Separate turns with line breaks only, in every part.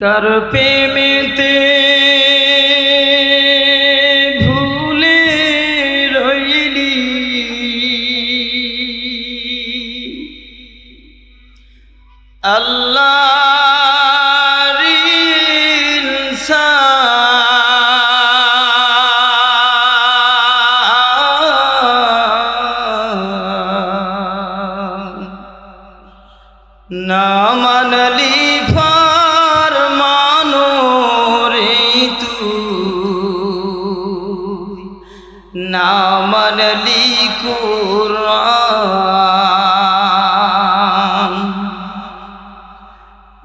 কার প্রেমেতে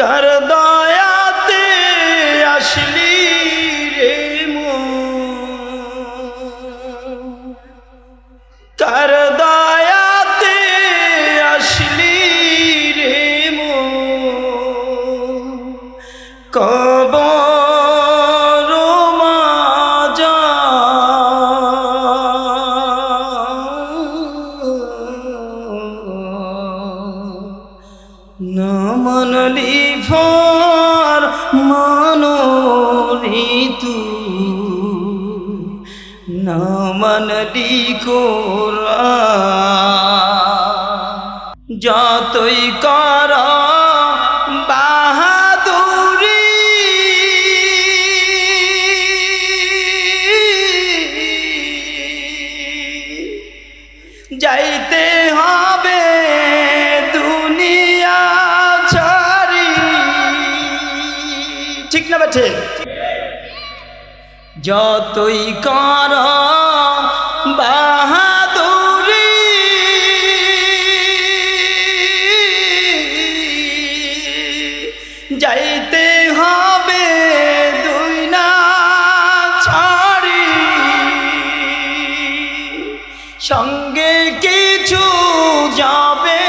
কার যতই কর বাহাদুরি। যাইতে হবে দুনিয়া ছাড়ি। ঠিক না বেঠে? যতই কর সঙ্গে কিছু যাবে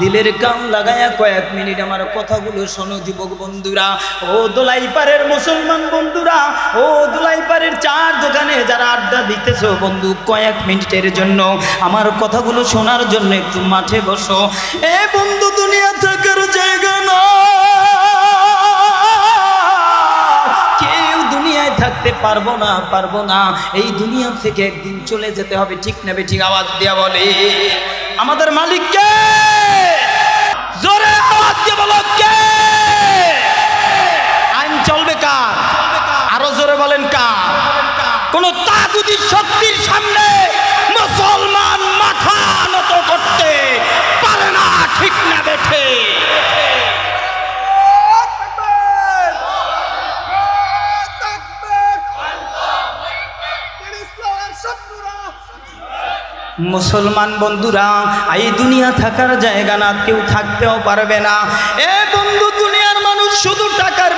দিলের কান লাগায়া কয়েক মিনিট আমার কথাগুলো শোনো যুবক বন্ধুরা। ও দোলাইপাড়ের মুসলমান বন্ধুরা, ও দোলাইপাড়ের চার দোকানে যারা আড্ডা দিতেছো বন্ধু, কয়েক মিনিটের জন্য আমার কথাগুলো শোনার জন্য একটু মাঠে বসো। এ বন্ধু, দুনিয়া থাকার জায়গা না থাকতে পারব না পারব না। এই দুনিয়া থেকে একদিন চলে যেতে হবে। ঠিক নেবে ঠিক আওয়াজ দেয়া বলে। আমাদের মালিককে জোরে বলেন কার কোন তাগুদি শক্তির সামনে মুসলমান মাথা নত করতে পারে না, ঠিক না বেঠে। মুসলমান বন্ধুরা, এই দুনিয়া থাকার জায়গা না, কেউ থাকতেও পারবে না। এ বন্ধু, দুনিয়ার মানুষ শুধু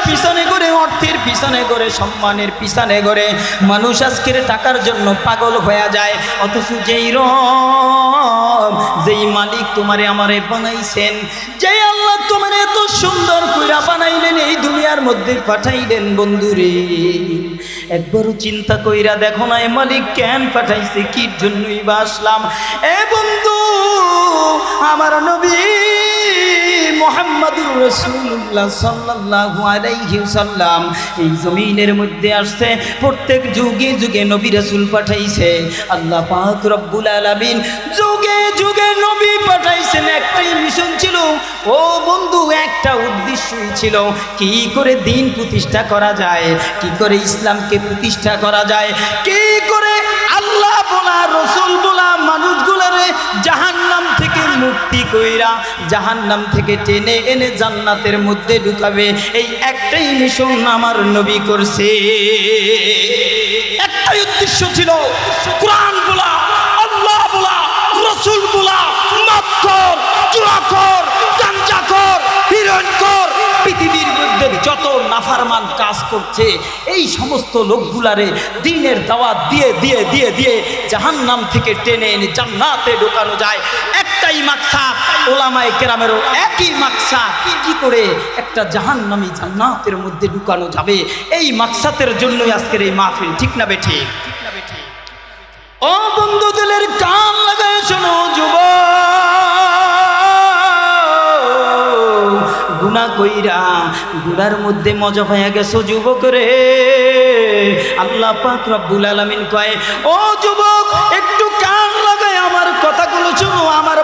পিছনে করে অর্থের পিছনে করে সম্মানের পিছনে করে মানুষ আজকের টাকার জন্য পাগল হয়ে যায়। অথচ যেই রব, যেই মালিক তোমারে আমারে বানাইছেন, যেই আল্লাহ তোমার এত সুন্দর কইরা বানাইলেন, এই দুনিয়ার মধ্যে পাঠাইলেন বন্ধুরে। একবারও চিন্তা কইরা দেখো না, এ মালিক কেন পাঠাইছে? কি জন্যই বা আসলাম? এ বন্ধু, আমার নবী মোহাম্মদুর রসুল্লাহ সাল্লাল্লাহু আলাইহি সাল্লাম এই জমিনের মধ্যে আসছে, প্রত্যেক যুগে যুগে নবী রাসূল পাঠাইছে। আল্লাহ পাক রব্বুল আলামিন যুগে যুগে নবী পাঠাইছেন। একটাই মিশন ছিল, ও বন্ধু, একটা উদ্দেশ্যই ছিল, কি করে দিন প্রতিষ্ঠা করা যায়, কি করে ইসলামকে প্রতিষ্ঠা করা যায়, কি করে আল্লাহ বলা, রসুল বলা, মানুষগুলারে জাহান্নাম মুক্তি কইরা জাহান্নাম থেকে টেনে এনে জান্নাতের মধ্যে ঢুকাবে। এই একটাই মিশন আমার নবী করছে। একটাই উদ্দেশ্য ছিল কোরআন বলা, আল্লাহ বলা, রসুল বলা মাত্তর চুরাকর গাঞ্জাকর হিরণকর পৃথিবীর মধ্যে যত নাফারমান কাজ করছে, এই সমস্ত লোকগুলারে দিনের দাওয়াত দিয়ে দিয়ে দিয়ে দিয়ে জাহান্নাম থেকে টেনে এনে জান্নাতে ঢোকানো যায়। একটাই মাকসা ওলামায়ে কেরামেরও একই মাকসা কি করে একটা জাহান্নামী জান্নাতের মধ্যে ঢুকানো যাবে? এই মাকসাতের জন্যই আজকের এই মাহফিল, ঠিক না বেঠি? ও বন্ধু, দিলের কান লাগায় শোনো যুব কইরা, গুনার মধ্যে মজা হয়ে গেছো যুবক রে। আল্লাহ পাক রব্বুল কয়, ও যুবক, একটু কান লাগায় আমার কথাগুলো শুনো, আমার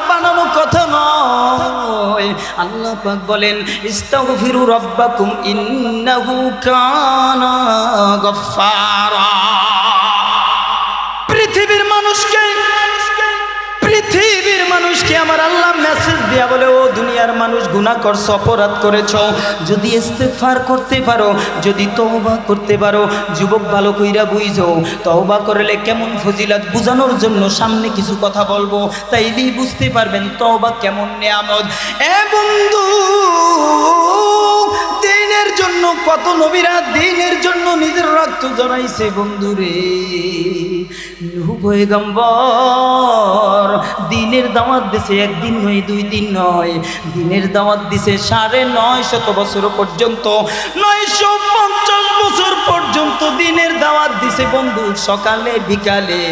কথা নয়। আল্লাহ পাক বলেন ইস্তাগফিরু রব্বাকুম ইন্নাহু কানা গফফারা। মেসেজ দিয়া বলে, ও দুনিয়ার মানুষ গুণা করছ, অপরাধ করেছ। যদি ইস্তেফার করতে পারো, যদি তহবা করতে পারো, যুবক ভালো কইরা বুঝো তহবা করলে কেমন ফজিলাত? বুঝানোর জন্য সামনে কিছু কথা বলব। তাই বুঝতে পারবেন তহবা কেমন নিয়ামত। এ বন্ধু দিনের জন্য, কত নবীরা দিনের জন্য নিজের রক্ত জড়াইছে বন্ধুরে। দিনের দাওয়াত দিছে একদিন নয়, দুই দিন নয়। দিনের দাওয়াত দিছে সাড়ে নয় শত বছর পর্যন্ত, নয়শো পঞ্চাশ বছর পর্যন্ত দিনের দাওয়াত দিছে বন্ধু, সকালে, বিকালে।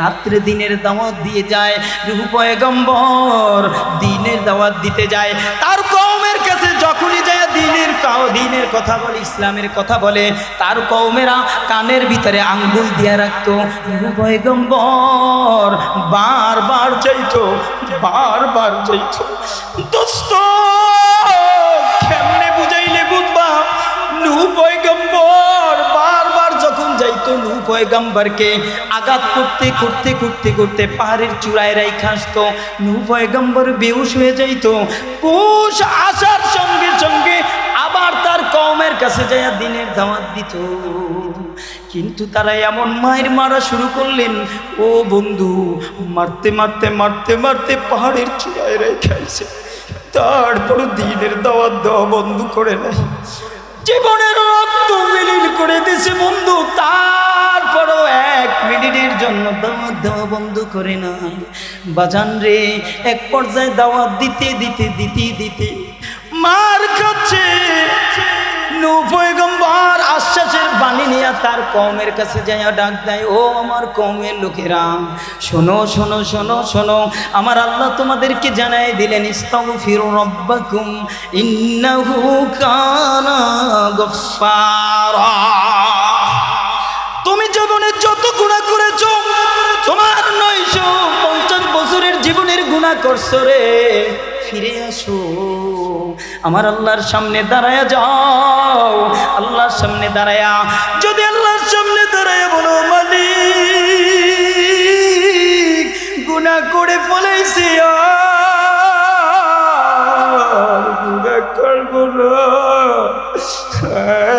রাত্রে দিনের দাওয়াত দিয়ে যায় রুহু পয়গম্বর, দিনের দাওয়াত দিতে যায়। তার কমের কাছে যখনই যায় দিনের দিনের কথা বলে, ইসলামের কথা বলে, তার কওমেরা কানের ভিতরে আঙ্গুল দিয়ে রাখতো। পয়গম্বর, বারবার যাইতো বারবার যাইতো দোস্ত, কেমনে বুঝাইলে বুঝবা? নু পয়গম্বর, বারবার যখন যাইতো, নু পয়গম্বরকে আঘাত করতে করতে করতে করতে পাহাড়ের চূড়ায় রাই খাসতো নু পয়গম্বর বেউস হয়ে যাইতো। কুশ আসার কমের কাছে যাইয়া দিনের দাওয়াত দিত। কিন্তু তারা এমন মায়ের মারা শুরু করলেন, ও বন্ধু, মারতে মারতে মারতে মারতে পাহাড়ের চূড়ায় রাই খাইছে তারপর দিনের দাওয়াত দেওয়া বন্ধ করে নাই। জীবনের রক্ত বিলীন করে দিছে বন্ধু, তারপরও এক মিনিটের জন্য দাওয়াত দেওয়া বন্ধ করে না বাজান রে, এক পর্যায়ে দাওয়াত দিতে দিতে দিতে দিতে মার খাচ্ছে নূ পয়গম্বর আশ্বাসের বাণী নিয়ে তার কমের কাছে যাইয়া ডাক দেয়, ও আমার কমের লোকেরা, শোনো শোনো শোনো শোনো, আমার আল্লাহ তোমাদেরকে জানাই দিলেন, ইস্তাগফিরু রাব্বাকুম, ইন্নাহু কানা তুমি জীবনে যত গুণা করেছ, তোমার নয়শো পঞ্চাশ বছরের জীবনের গুণা করছ রে, ফিরে আসো। আমার আল্লাহর সামনে দাঁড়ায়া যাও। আল্লাহর সামনে দাঁড়ায়া। যদি আল্লাহর সামনে দাঁড়ায়া বলো, মালিক গুণা করে ফলাইছি গুণা করব না।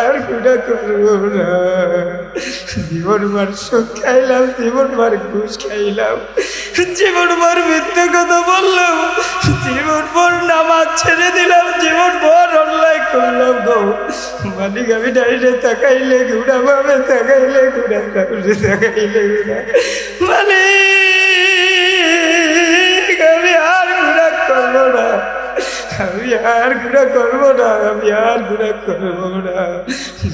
আর গুণা করব না। জীবন মার সুখ খাইলাম জীবন মার ঘুষ খাইলাম। জীবন ভর মৃত্যু কথা বললাম, জীবন ভর নামাজ ছেড়ে দিলাম, জীবন ভর অন্যায় করলাম গো। মালিক, আমি ডাইরে তাকাইলে ঘুরা ভাবে তাকাইলে ঘুরা ভাবে তাকাইলে ঘুরা। আর ঘুরা করব না। আমি আর গুণা করব না আমি আর গুণা করব না।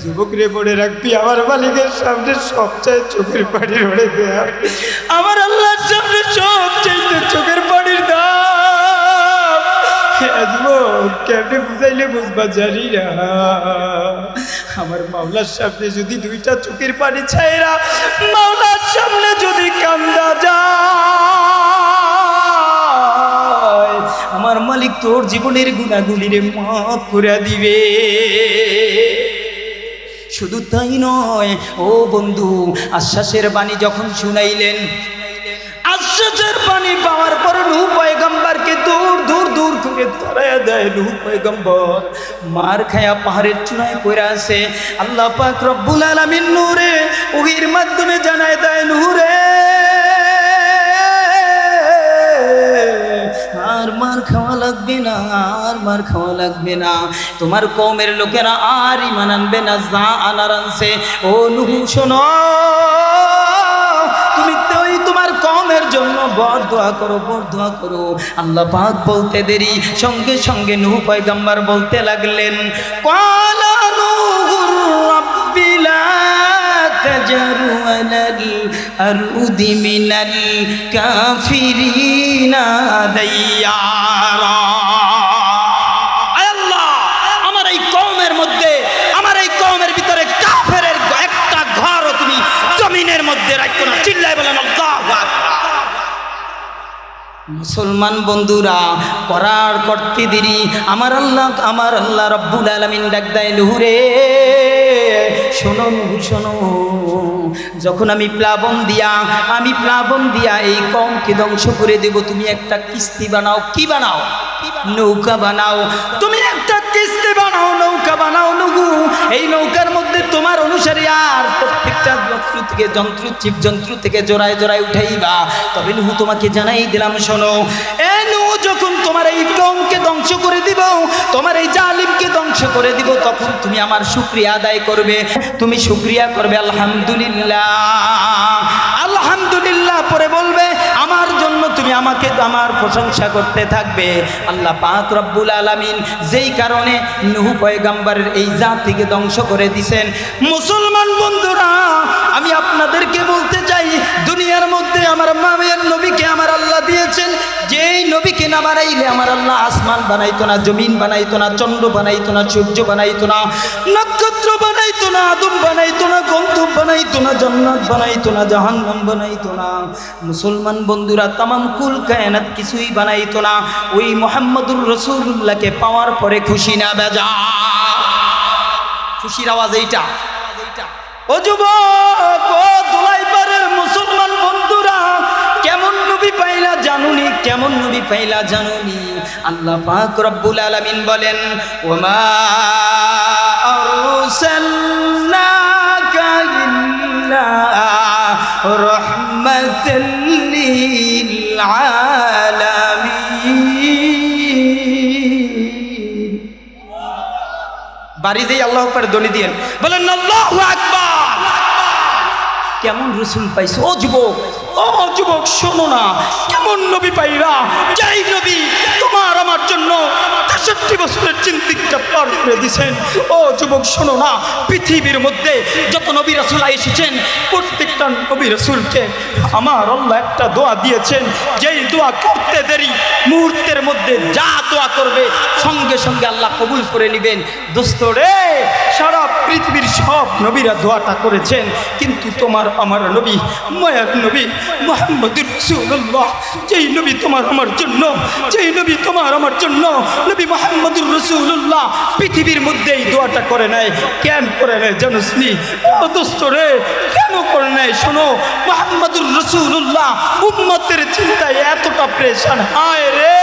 যুবক রে মনে রাখবি, আমার মালিকের সামনে সবচেয়ে চোখের পানি রড়ে দেয়া আমার আল্লাহর সামনে সবচেয়ে চোখের পানির দাম। কেমনে বুঝাইলে বুঝবা জানি না। আমার মাওলার সামনে যদি দুইটা চোখের পানি ছাইরা, মাওলার সামনে যদি কান্দা যায়। আমার মালিক তোর জীবনের গুণাগুলিরে মাফ করে দিবে। শুধু তাই নয়, ও বন্ধু, আশ্বাসের বাণী যখন শুনাইলেন, আশ্বাসের বাণী পাওয়ার পর নূহ পয়গম্বরকে দূর দূর দূর করে তাড়ায়া দেয় নূহ পয়গম্বর। মার খায়া পাহাড়ের চূড়ায় পড়ে আছে। আল্লাহ পাক রব্বুল আলামিন নূরে ওহির মাধ্যমে জানায় দেয়, নূরে আর মার খাওয়া লাগবে না, আর মার খাওয়া লাগবে না। তোমার কমের লোকেরা আর ইমান আনবে না, যা আনার আনছে। ও নুহু, শোনো। কমের জন্য বর করো বর করো। আল্লাহ বলতে দেরি, সঙ্গে সঙ্গে বলতে লাগলেন আর আমার এই মধ্যে আমার এই ভিতরে কাফের একটা ঘর তুমি জমিনের মধ্যে রাখো না। চিল্লায় বলেন মুসলমান বন্ধুরা করার করতে দেরি। আমার আল্লাহ আমার আল্লাহ রব্বুল আলমিন ডাক দেয় লুহুরে শোনো শোনো যখন আমি প্লাবন দিয়া, আমি প্লাবন দিয়া এই কমকে ধ্বংস করে দেব, তুমি একটা কিস্তি বানাও। কি বানাও? নৌকা বানাও। তুমি একটা কিস্তি বানাও বানাও নুহু এই নৌকার মধ্যে তোমার অনুসারী আর প্রত্যেকটা যন্ত্র থেকে যন্ত্র, জীব যন্ত্র থেকে জোড়ায় জোড়ায় উঠাইবা। তবে নুহু, তোমাকে জানাই দিলাম, শোনো। এ নুহু, যখন তোমার এই কমকে ধ্বংস করে দিব, তোমার এই জালিমকে ধ্বংস করে দিব, তখন তুমি আমার শুক্রিয়া আদায় করবে। তুমি শুক্রিয়া করবে, আলহামদুলিল্লাহ। আলহামদুলিল্লাহ, পরে বলবে তুমি আমাকে আমার প্রশংসা করতে থাকবে। আল্লাহ পাক রব্বুল আলামিন যেই কারণে নুহু পয়গাম্বারের এই জাতিকে ধ্বংস করে দিছেন। মুসলমান বন্ধুরা, আমি আপনাদেরকে বলতে চাই, দুনিয়ার মধ্যে আমার মামের নবীকে আমার আল্লাহ দিয়েছেন যেই নবীকে না বানাইলে আমার আল্লাহ আসমান বানাইতো না, জমিন বানাইতো না, চন্দ্র বানাইতো না, সূর্য বানাইতো না, নক্ষত্র বানাইতো না, আদম বানাইতো না, গন্ধব বানাইতো না, জান্নাত বানাইতো না, জাহান্নাম বানাইতো না। মুসলমান বন্ধুরা, তামাম কুল কায়নাত কিছুই বানাইতো না। ওই মোহাম্মদুর রসুল্লাহকে পাওয়ার পরে খুশি না বেজা। খুশির আওয়াজ এইটা। ও যুবক, ও দোলাইপাড়ের মুসলমান বন্ধুরা নবী পাইলা জানুনি, কেমন নবী পাইলা জানুনি? আল্লাহ পাক রব্বুল আলামিন বলেন, ওমা ইল্লা রাহমাতাল লিল আলামিন. বাড়ি যেই আল্লাহ আকবার দলি দিয়েন, বলেন, আল্লাহু আকবার। কেমন রসুল পাইছো? ও যুবক যুবক শোনো না। কেমন নবী পাইরা? যাই নবী তোমার আমার জন্য তেষট্টি বছরের চিন্তিতটা পার করে দিছেন। ও যুবক, শোনো না, পৃথিবীর মধ্যে যত নবী রসুল এসেছেন, প্রত্যেকটা নবী রসুলকে আমার আল্লাহ একটা দোয়া দিয়েছেন, যেই দোয়া করতে দেরি, মুহূর্তের মধ্যে যা দোয়া করবে, সঙ্গে সঙ্গে আল্লাহ কবুল করে নেবেন। দোস্ত রে, সারা পৃথিবীর সব নবীরা দোয়াটা করেছেন, কিন্তু তোমার আমার নবী, মায়ার নবী মোহাম্মদুর রসুল্লাহ যেই নবী তোমার আমার জন্য, যেই নবী তোমার আমার জন্য, নবী মোহাম্মদুর রসুল্লাহ পৃথিবীর মধ্যে এই দোয়াটা করে নেয়। কেন করে নেয় জানুসনি ও দোস্ত রে, কেন করে নেয়? শোনো, মোহাম্মদুর রসুল্লাহ উম্মতের চিন্তায় এতটা প্রেশান। হায় রে,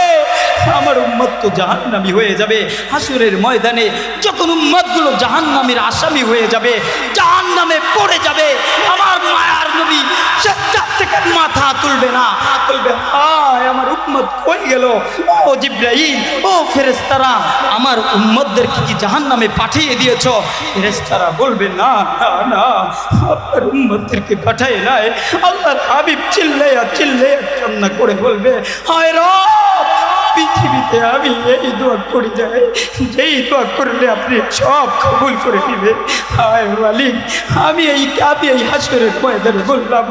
আমার উম্মত তো জাহান্নামি হয়ে যাবে। হাসুরের ময়দানে যখন উম্মতগুলো জাহান্নামের আসামি হয়ে যাবে, জাহান্নামে পড়ে যাবে। আমার মায়ার নবী সেটার থেকে মাথা তুলবে না। তুলবে, হায়, আমার উম্মত কই গেল? ও জিব্রাইল, ও ফেরেস্তারা আমার উম্মতদেরকে কি জাহান্নামে পাঠিয়ে দিয়েছ? ফেরেস্তারা বলবে, না না না আপনার উম্মতদেরকে পাঠায় নাই। আল্লাহর হাবিব চিল্লাইয়া চিল্লাইয়া কান্না করে বলবে, হায় রব পৃথিবীতে আমি এই দোয়া করি যাই। যেই দোয়া করলে আপনি সব কবুল করে দিবে হায় মালিক, আমি এই আমি এই হাসরের ময়দানে বললাম,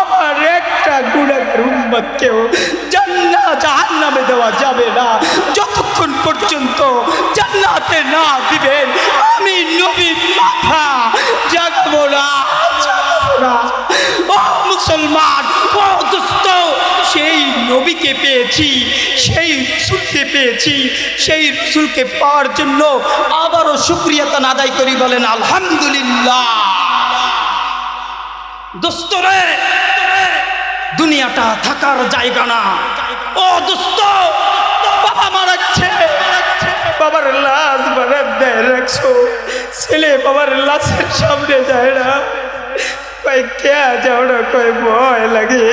আমার একটা গুণাগার উম্মতকেও জান্না জাহান্নামে দেওয়া যাবে না। যতক্ষণ পর্যন্ত জান্নাতে না দিবেন, আমি নবীর মাথা জাগাবো না। না ও মুসলমান, ও দোস্ত সেই নবীকে পেয়েছি, সেই রসুলকে পেয়েছি, সেই রসুলকে পাওয়ার জন্য আবারও শুক্রিয়াতা আদায় করি বলেন, আলহামদুলিল্লাহ। দোস্তরে দুনিয়াটা থাকার জায়গা না। ও দোস্ত বাবা মারাচ্ছে বাবার লাশ বাবার দেয় রাখছো। ছেলে বাবার লাশের সামনে যায় না। কয় কে যাওড়া কয় ভয় লাগে।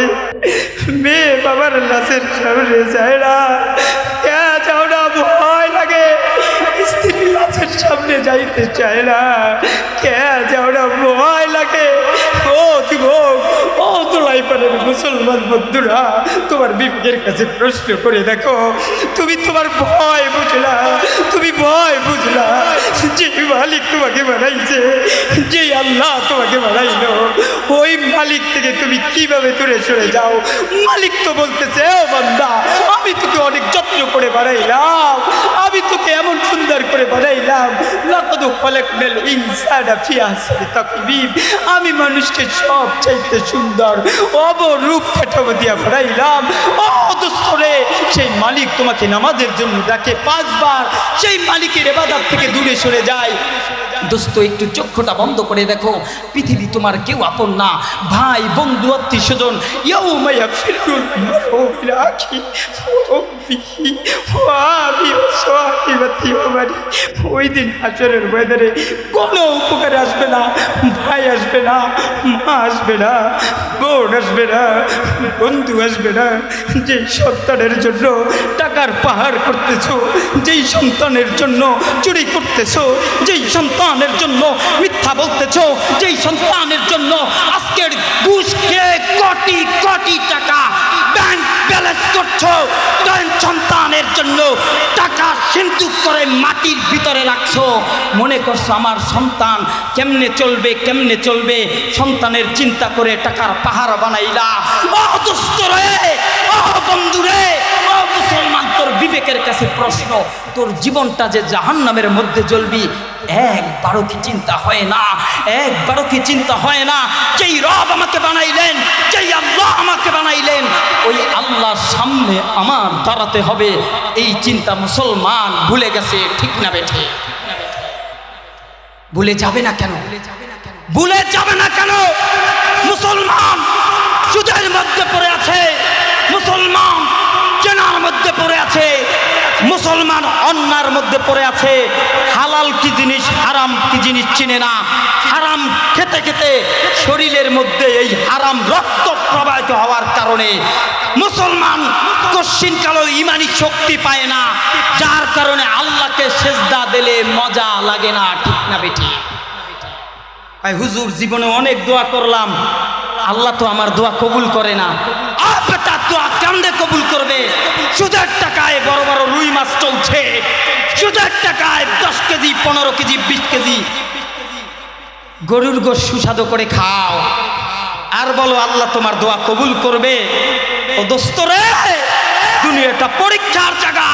মেয়ে বাবার লাশের সামনে যায় না। কে যাও না ভয় লাগে। স্ত্রী লাশের সামনে যাইতে চায় না। কে যাও ভয় লাগে। ও যুবক তোলাই মুসলমান বন্ধুরা, তোমার বিবেকের কাছে প্রশ্ন করে দেখো, তুমি তোমার ভয় বুঝলা, তুমি ভয় বুঝলা, যে মালিক তোমাকে বানাইছে, যে আল্লাহ তোমাকে বানাইল, ওই মালিক থেকে তুমি কীভাবে দূরে সরে যাও? মালিক তো বলতেছে, ও বান্দা আমি তোকে অনেক যত্ন করে বানাইলাম। আমি তোকে এমন সুন্দর করে বানাইলাম। আমি মানুষকে সব চাইতে সুন্দর অবরূপ কাঠামো দিয়া বানাইলাম। ও দোস্তরে, সেই মালিক তোমাকে নামাজের জন্য ডাকে পাঁচবার। সেই মালিকের এবাদার থেকে দূরে সরে যায়। দোস্ত, একটু চক্ষুটা বন্ধ করে দেখো। পৃথিবী তোমার কেউ আপন না। ভাই, বন্ধু, আত্মীয় স্বজন ফিরুল ওয়া সাহিবাতি ওয়া বানি ওই দিন হাসরের ময়দানে কোনো উপকারে আসবে না। ভাই আসবে না, মা আসবে না, বোন আসবে না, বন্ধু আসবে না। যেই সন্তানের জন্য টাকার পাহাড় করতেছো, যেই সন্তানের জন্য চুরি করতেছো, যেই সন্তানের জন্য মিথ্যা বলতেছো, যেই সন্তানের জন্য আজকের ঘুষ কোটি কোটি টাকা ব্যাংক ব্যালেন্স করছ সন্তানের জন্য টাকা সিন্ধুক করে মাটির ভিতরে রাখছো। মনে করছ আমার সন্তান কেমনে চলবে কেমনে চলবে? সন্তানের চিন্তা করে টাকার পাহাড় বানাইলা। ও রে ও বন্ধু রে বিবেকের কাছে প্রশ্ন, তোর জীবনটা যে জাহান্নামের মধ্যে জ্বলবি, একবারও কি চিন্তা হয় না? একবারও কি চিন্তা হয় না? যেই রব আমাকে বানাইলেন, যেই আল্লাহ আমাকে বানাইলেন, ওই আল্লাহর সামনে আমার দাঁড়াতে হবে। এই চিন্তা মুসলমান ভুলে গেছে, ঠিক না বেঠে? ভুলে যাবে না কেন? ভুলে যাবে না কেন? মুসলমান সুদের মধ্যে পড়ে আছে। মুসলমান চেনার মধ্যে পড়ে আছে, মুসলমান অন্যার মধ্যে পড়ে আছে। হালাল কি জিনিস, হারাম কি জিনিস চিনে না। হারাম খেতে খেতে শরীরের মধ্যে এই হারাম রক্ত প্রবাহিত হওয়ার কারণে মুসলমান কশ্চিন কালো ইমানি শক্তি পায় না। যার কারণে আল্লাহকে সেজদা দিলে মজা লাগে না, ঠিক না বেটি হুজুর, জীবনে অনেক দোয়া করলাম। আল্লাহ তো আমার দোয়া কবুল করে না। কান্দে কবুল করবে। সুদের টাকায় বড় বড় রুই মাছ চলছে। সুদের টাকায় দশ কেজি, পনেরো কেজি, বিশ কেজি। গরুর গোশ সুস্বাদু করে খাও। আর বলো, আল্লাহ তোমার দোয়া কবুল করবে? ও দোস্ত রে দুনিয়াটা পরীক্ষার জায়গা।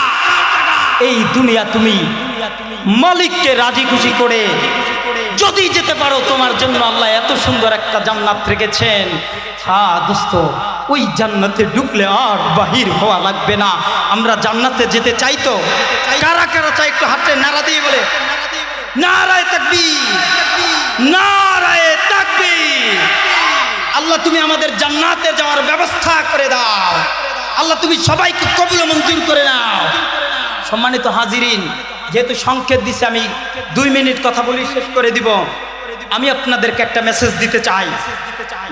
এই দুনিয়া তুমি মালিককে রাজি খুশি করে যদি যেতে পারো, তোমার জন্য আল্লাহ এত সুন্দর একটা জান্নাত রেখেছেন। হ্যাঁ দোস্ত, ওই জান্নাতে ঢুকলে আর বাহির হওয়া লাগবে না। আমরা জান্নাতে যেতে চাই তো। কারা কারা চাই একটু হাতে নাড়া দিয়ে বলে? আল্লাহ, তুমি আমাদের জান্নাতে যাওয়ার ব্যবস্থা করে দাও। আল্লাহ, তুমি সবাইকে কবুল মঞ্জুর করে নাও। সম্মানিত হাজিরিন, যেহেতু সংকেত দিছে, আমি দুই মিনিট কথা বলি, শেষ করে দিব। আমি আপনাদেরকে একটা মেসেজ দিতে চাই।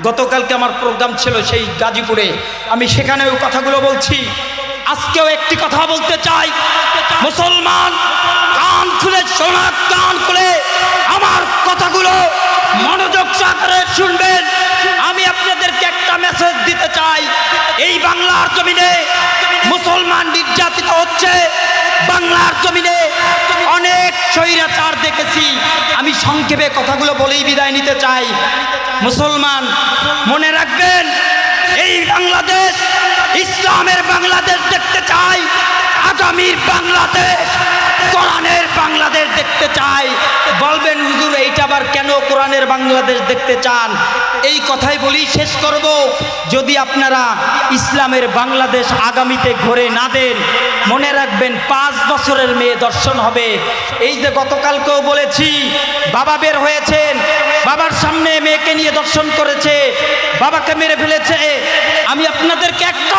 গতকালকে আমার প্রোগ্রাম ছিল সেই গাজীপুরে। আমি সেখানেও কথাগুলো বলছি। আজকেও একটি কথা বলতে চাই। মুসলমান, কান খুলে শোনা কান খুলে আমার কথাগুলো মনোযোগ সহকারে শুনবেন। আমি আপনাদেরকে একটা মেসেজ দিতে চাই। এই বাংলার জমিনে মুসলমান নির্যাতিত হচ্ছে। বাংলার জমিনে অনেক স্বৈরাচার দেখেছি। আমি সংক্ষেপে কথাগুলো বলেই বিদায় নিতে চাই। মুসলমান, মনে রাখবেন, এই বাংলাদেশ, ইসলামের বাংলাদেশ দেখতে চাই। আগামীর বাংলাদেশ, কোরআনের বাংলাদেশ দেখতে চাই। বলবেন, হুজুর, এইটা আবার কেন কোরআনের বাংলাদেশ দেখতে চান? এই কথাই বলি, শেষ করব। যদি আপনারা ইসলামের বাংলাদেশ আগামীতে ঘরে না দেন, মনে রাখবেন, পাঁচ বছরের মেয়ে দর্শন হবে। এই যে গতকালকেও বলেছি, বাবা বের হয়েছেন, বাবার সামনে মেয়েকে নিয়ে দর্শন করেছে, বাবাকে মেরে ফেলেছে। আমি আপনাদেরকে একটা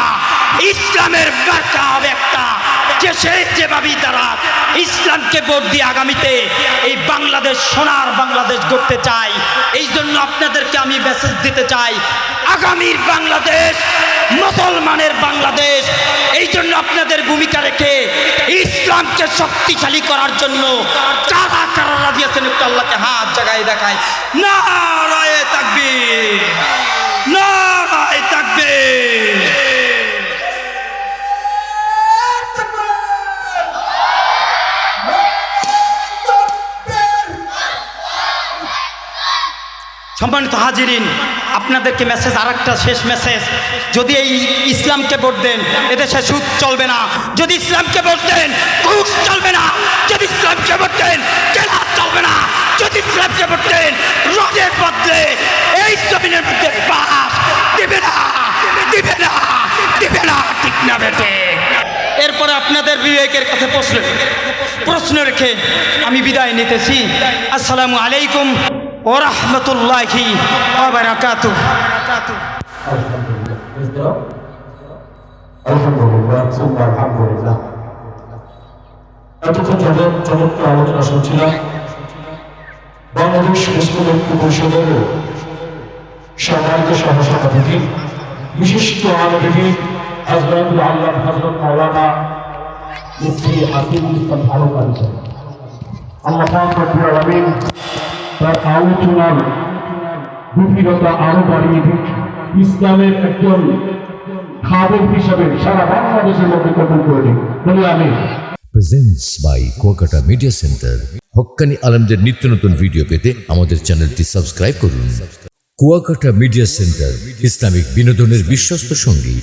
না ইসলামের বার্তা হবে একটা। যে সে যেভাবেই তারা ইসলামকে ভোট দিয়ে আগামীতে এই বাংলাদেশ, সোনার বাংলাদেশ গড়তে চাই এই জন্য আপনাদেরকে আমি মেসেজ দিতে চাই, আগামীর বাংলাদেশ, মুসলমানের বাংলাদেশ, এই জন্য আপনাদের ভূমিকা রেখে ইসলামকে শক্তিশালী করার জন্য কারা কারা রাজি আছেন একটু আল্লাহকে হাত জাগায় দেখায়। না রায় থাকবে না রায় থাকবে সম্মানিত হাজিরিন, আপনাদেরকে মেসেজ আর শেষ মেসেজ যদি এই ইসলামকে ভোট দেন, এদেশে সুদ চলবে না। যদি ইসলামকে ভোট দেন, ঘুষ চলবে না। যদি ইসলামকে ভোট দেন কেনা চলবে না। যদি ইসলামকে ভোট দেন রোজের বদলে এই জমিনের মধ্যে বাস দিবে না দিবে না দিবে না। ঠিক না বেটে। এরপরে আপনাদের বিবেকের কাছে প্রশ্ন প্রশ্ন রেখে আমি বিদায় নিতেছি। আসসালামু আলাইকুম। ও রহমতুল্লাহি বারাকাতু
আলহামদুলিল্লাহ আলহামদুলিল্লাহ এতক্ষণ যাবৎ চমৎকার আলোচনা শুনছিলাম বাংলাদেশ মুসলিম ঐক্য পরিষদের সম্মানিত সহসভাপতি বিশিষ্ট আলমী হজরতুল আল্লাহ হজরত মাওলানা মুফতি আসিফুল ইসলাম ফারুক আলী তার আলোচনার গভীরতা আরও বাড়িয়ে দিন। ইসলামের একজন খাদেম হিসাবে সারা বাংলাদেশের মধ্যে কবুল করে দিন বলি আমি
presents by Kuakata media centre Haqqani আলমদের নিত্য নতুন ভিডিও পেতে আমাদের চ্যানেলটি সাবস্ক্রাইব করুন। কুয়াকাটা মিডিয়া সেন্টার ইসলামিক বিনোদনের বিশ্বস্ত সঙ্গী।